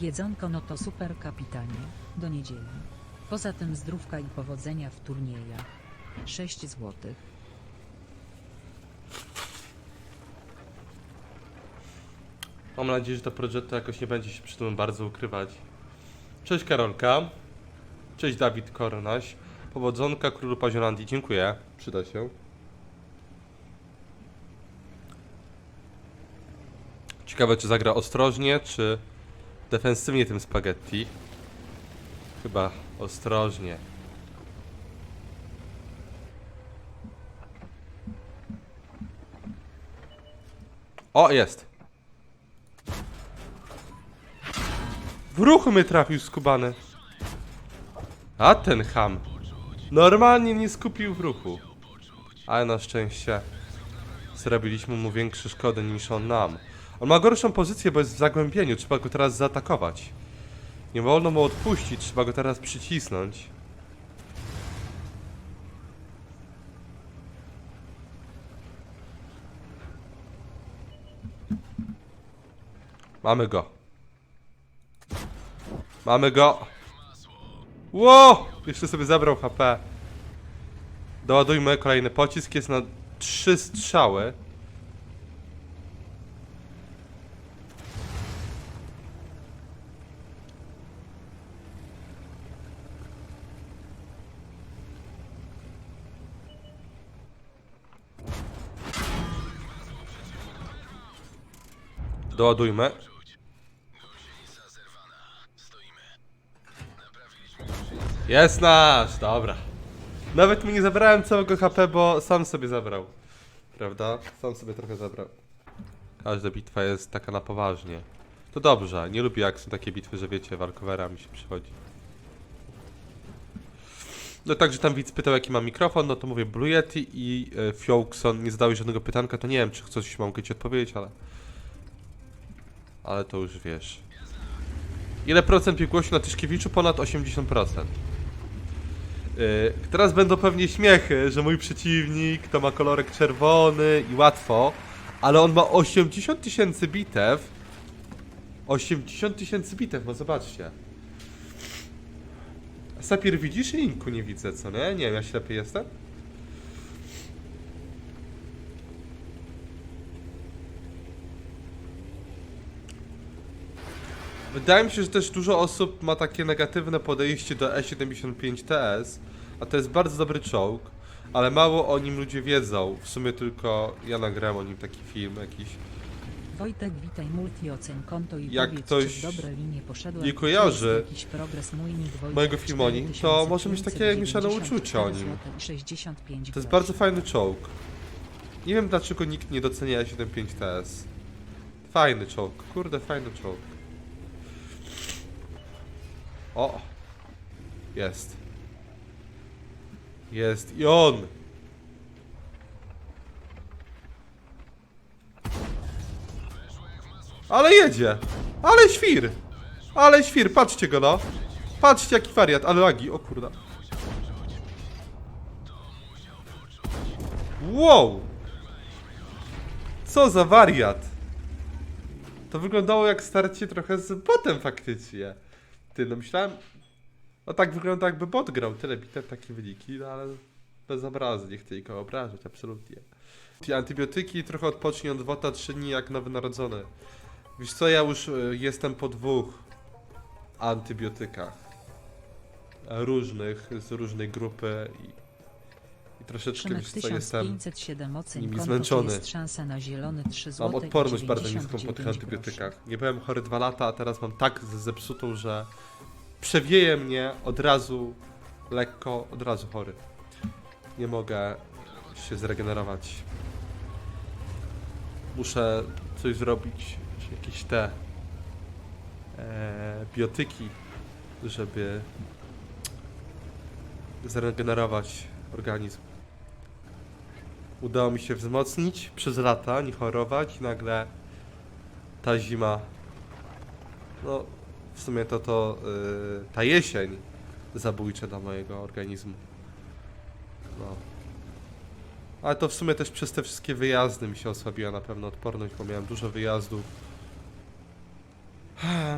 Jedzonko no to super kapitanie, do niedzieli. Poza tym zdrówka i powodzenia w turniejach. 6 złotych. Mam nadzieję, że to Progetto jakoś nie będzie się przy tym bardzo ukrywać. Cześć Karolka. Cześć Dawid Koronaś. Powodzonka królu Paziolandii. Dziękuję. Przyda się. Ciekawe, czy zagra ostrożnie, czy defensywnie tym spaghetti. Chyba ostrożnie. O, jest. W ruchu mnie trafił skubany. A ten ham. Normalnie nie skupił w ruchu. Ale na szczęście zrobiliśmy mu większe szkody niż on nam. On ma gorszą pozycję, bo jest w zagłębieniu. Trzeba go teraz zaatakować. Nie wolno mu odpuścić, trzeba go teraz przycisnąć. Mamy go. Mamy go. Ło! Jeszcze sobie zabrał HP. Doładujmy kolejny pocisk. Jest na trzy strzały. Doładujmy. Jest nasz, dobra. Nawet mu nie zabrałem całego HP, bo sam sobie zabrał. Prawda? Sam sobie trochę zabrał. Każda bitwa jest taka na poważnie. To dobrze, nie lubię jak są takie bitwy, że wiecie, walkowera mi się przychodzi. No także tam widz pytał jaki mam mikrofon, no to mówię Blue Yeti i e, nie zadałeś żadnego pytanka, to nie wiem czy coś mogę ci odpowiedzieć, ale... Ale to już wiesz. Ile procent biegłości na Tyszkiewiczu? Ponad 80%. Yy, teraz będą pewnie śmiechy, że mój przeciwnik to ma kolorek czerwony i łatwo, ale on ma 80 tysięcy bitew. 80 tysięcy bitew, no zobaczcie. Sapir widzisz? Linku nie widzę, co nie? Nie wiem, ja ślepy jestem? Wydaje mi się, że też dużo osób ma takie negatywne podejście do E75TS, a to jest bardzo dobry czołg, ale mało o nim ludzie wiedzą. W sumie tylko ja nagrałem o nim taki film jakiś. Wojtek witaj multi ocen konto i Jak powiedz, ktoś czy w dobre linie poszedłem. nie kojarzy jakiś progres mój nick Wojtek mojego filmu o nim, to może mieć takie mieszane 4594 uczucia o nim. złote i 65 To jest bardzo fajny czołg. Nie wiem dlaczego nikt nie docenia E75TS. Fajny czołg, kurde fajny czołg. O! Jest. Jest i on! Ale jedzie! Ale świr! Ale świr, patrzcie go no! Patrzcie jaki wariat, ale lagi, o kurda. Wow! Co za wariat! To wyglądało jak starcie trochę z botem faktycznie. Ty, no myślałem... No tak wygląda jakby bot grał, tyle bitew, takie wyniki, no ale bez obrazu, nie chcę nikogo obrażać, absolutnie. Te antybiotyki trochę odpocznie od wota 3 dni jak nowy narodzony. Wiesz co, ja już y, jestem po dwóch antybiotykach. Różnych, z różnej grupy i, i troszeczkę, Szymek wiesz co, jestem... 1507 ocen nimi konto, zmęczony. jest szansa na zielony 3 zł Mam odporność bardzo niską po tych antybiotykach. Nie byłem chory dwa lata, a teraz mam tak zepsutą, że przewieje mnie od razu lekko, od razu chory. Nie mogę się zregenerować. Muszę coś zrobić, jakieś te e, biotyki, żeby zregenerować organizm. Udało mi się wzmocnić przez lata, nie chorować i nagle ta zima, no w sumie to to yy, ta jesień zabójcza dla mojego organizmu. No. Ale to w sumie też przez te wszystkie wyjazdy mi się osłabiła na pewno odporność, bo miałem dużo wyjazdów.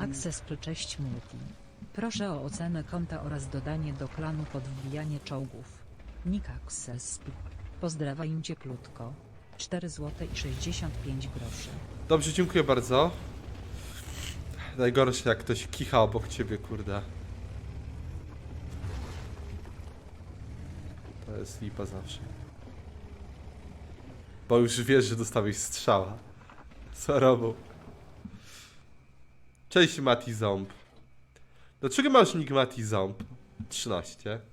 Access cześć multi. Proszę o ocenę konta oraz dodanie do klanu pod wbijanie czołgów. Nick Access. Pozdrawiam cię plutko. 4 zł i 65 groszy. Dobrze, dziękuję bardzo. Najgorsze jak ktoś kicha obok ciebie, kurde. To jest lipa zawsze. Bo już wiesz, że dostałeś strzała. Co robią? Cześć Mati Ząb. Dlaczego masz nick Mati Ząb? 13.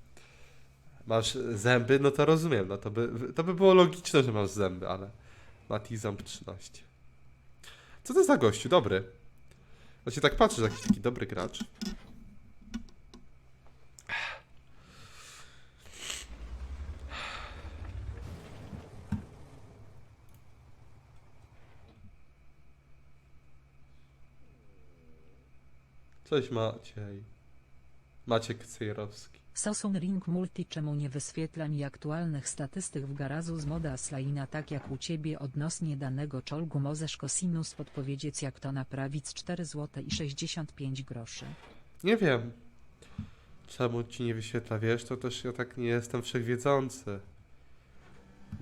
Masz zęby? No to rozumiem. No to by, to by było logiczne, że masz zęby, ale... Mati Ząb 13. Co to za gościu? Dobry. Właśnie tak patrzę, że jakiś taki dobry gracz. Cześć Maciej. Maciek Cejrowski. Sosun Ring Multi czemu nie wyświetla mi aktualnych statystyk w garażu z moda Slaina tak jak u ciebie odnośnie danego czołgu możesz kosinus podpowiedzieć jak to naprawić 4 zł i 65 groszy. Nie wiem. Czemu ci nie wyświetla, wiesz, to też ja tak nie jestem wszechwiedzący.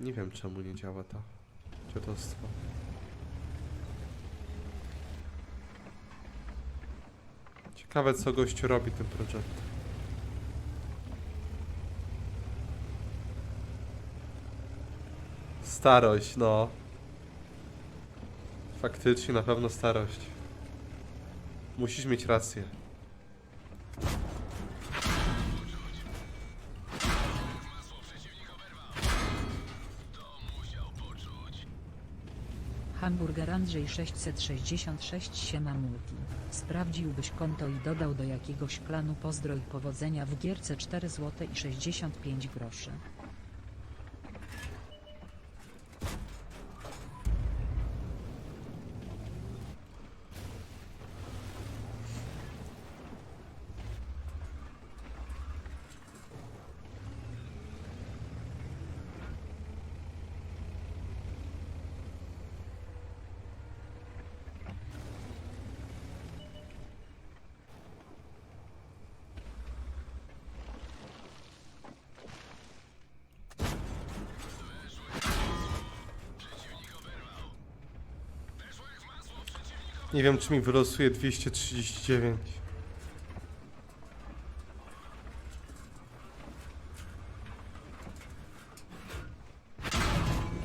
Nie wiem czemu nie działa to ciotostwo. Ciekawe co gościu robi tym projektem. Starość, no. Faktycznie na pewno starość. Musisz mieć rację. Hamburger Andrzej 666 siema multi. Sprawdziłbyś konto i dodał do jakiegoś klanu pozdro i powodzenia w gierce 4 zł i 65 groszy. Nie wiem, czy mi wylosuje 239.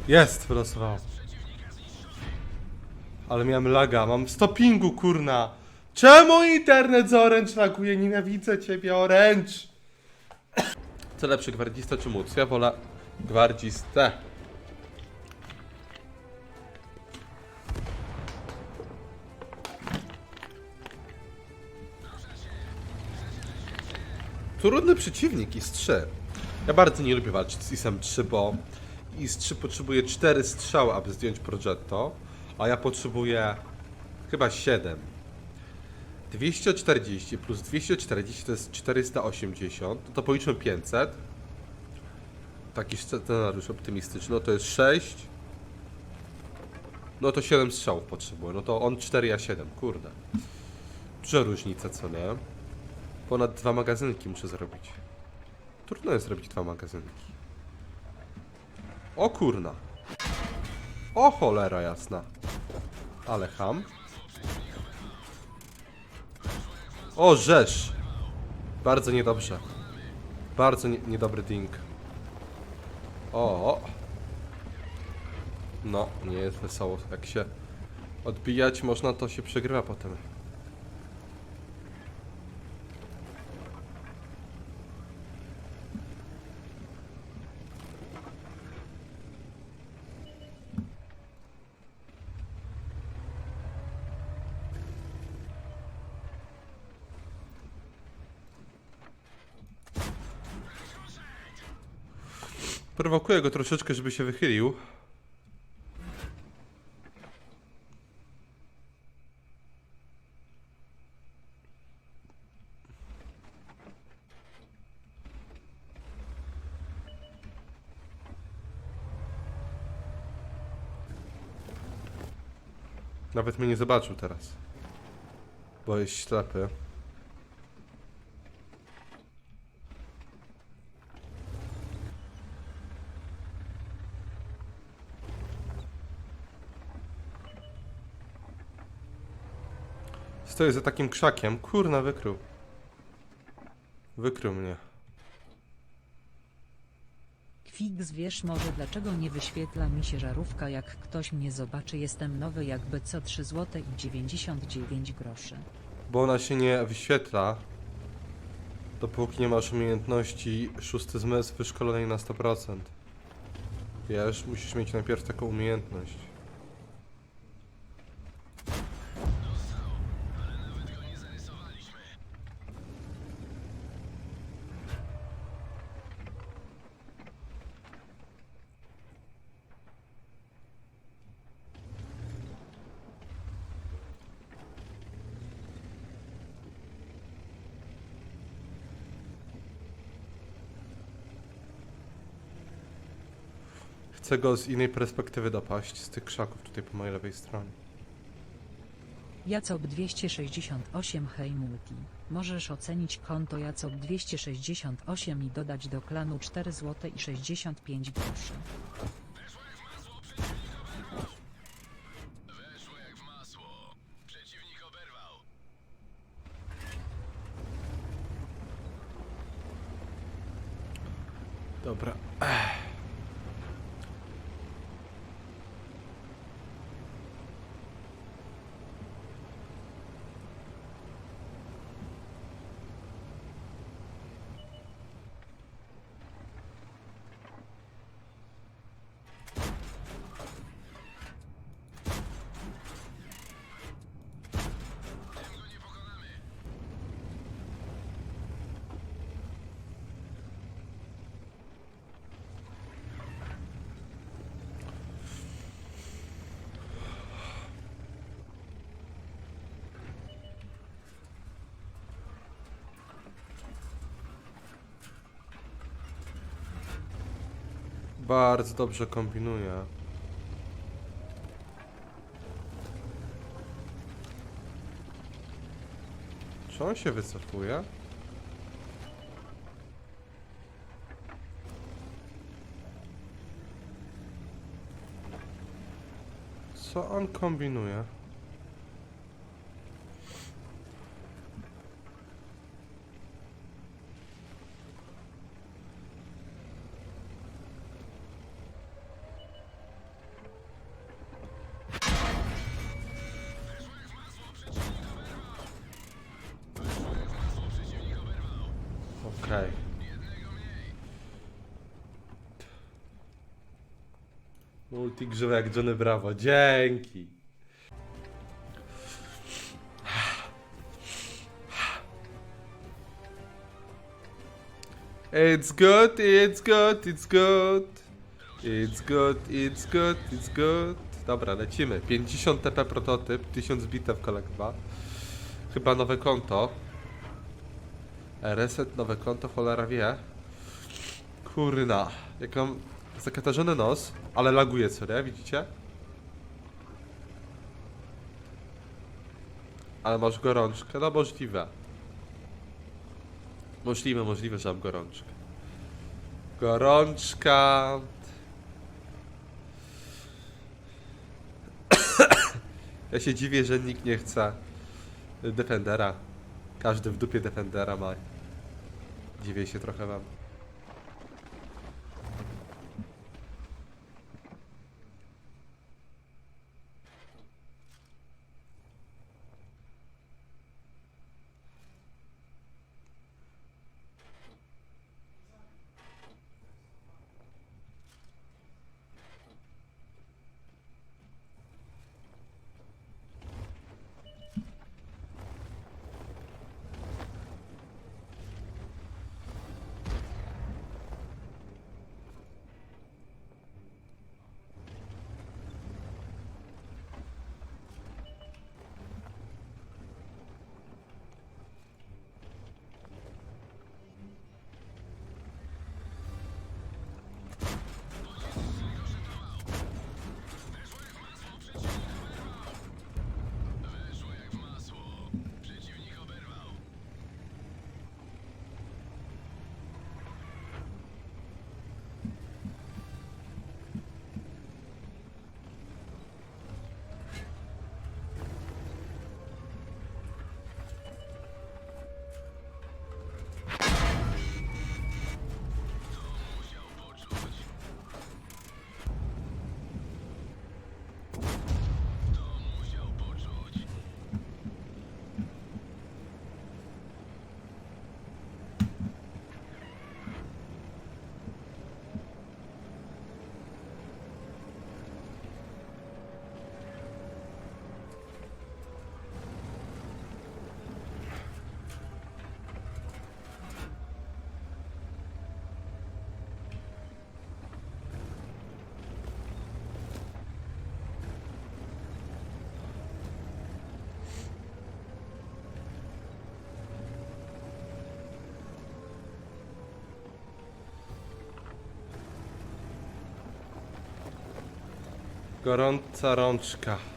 Jest, wylosowało. Ale miałem laga, mam stopingu, kurna. Czemu internet z Orange laguje? Nienawidzę ciebie, Orange. Co lepszy, gwardzista czy móc? Ja wolę gwardzistę. Trudny przeciwnik, IS-3. Ja bardzo nie lubię walczyć z IS-em 3, bo IS-3 potrzebuje 4 strzały, aby zdjąć Progetto, a ja potrzebuję chyba 7. 240 plus 240 to jest 480, no to policzmy 500. Taki scenariusz optymistyczny, no to jest 6. No to 7 strzałów potrzebuję, no to on 4, ja 7, kurde. Duża różnica, co nie? Ponad dwa magazynki muszę zrobić. Trudno jest zrobić dwa magazynki. O kurna. O cholera jasna. Ale ham. O rzesz. Bardzo niedobrze. Bardzo nie, niedobry ding. O. No, nie jest wesoło. Jak się odbijać można, to się przegrywa potem. Prowokuję go troszeczkę, żeby się wychylił. Nawet mnie nie zobaczył teraz. Bo jest ślepy. Stoję za takim krzakiem. Kurna, wykrył. Wykrył mnie. Kwiks wiesz może dlaczego nie wyświetla mi się żarówka jak ktoś mnie zobaczy jestem nowy jakby co 3 zł i 99 groszy. Bo ona się nie wyświetla, dopóki nie masz umiejętności szósty zmysł wyszkolonej na 100%. Wiesz, musisz mieć najpierw taką umiejętność. Chcę go z innej perspektywy dopaść, z tych krzaków tutaj po mojej lewej stronie. Jacob 268 Hej Multi. Możesz ocenić konto Jacob 268 i dodać do klanu 4 zł i 65 groszy. Dobra. Bardzo dobrze kombinuje. Czy on się wycofuje? Co on kombinuje? Okej. Grzywa jak Johnny Bravo. Dzięki. It's good, it's good, it's good. It's good, it's good, it's good. Dobra, lecimy. 50 TP prototyp, 1000 bitew kolekwa. Chyba nowe konto. Reset, nowe konto, cholera wie. Kurna, jak mam zakatarzony nos, ale laguje co, nie? Widzicie? Ale masz gorączkę? No możliwe. Możliwe, możliwe, że mam gorączkę. Gorączka. ja się dziwię, że nikt nie chce Defendera. Każdy w dupie Defendera ma. Dziwię się trochę wam. Gorąca rączka.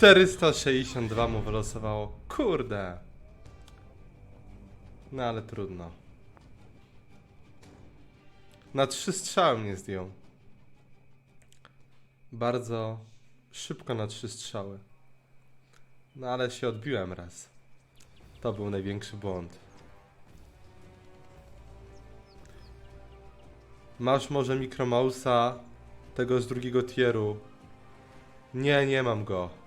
Czterysta sześćdziesiąt dwa mu wylosowało. Kurde. No ale trudno. Na trzy strzały mnie zdjął. Bardzo szybko na trzy strzały. No ale się odbiłem raz. To był największy błąd. Masz może mikromausa tego z drugiego tieru. Nie, nie mam go.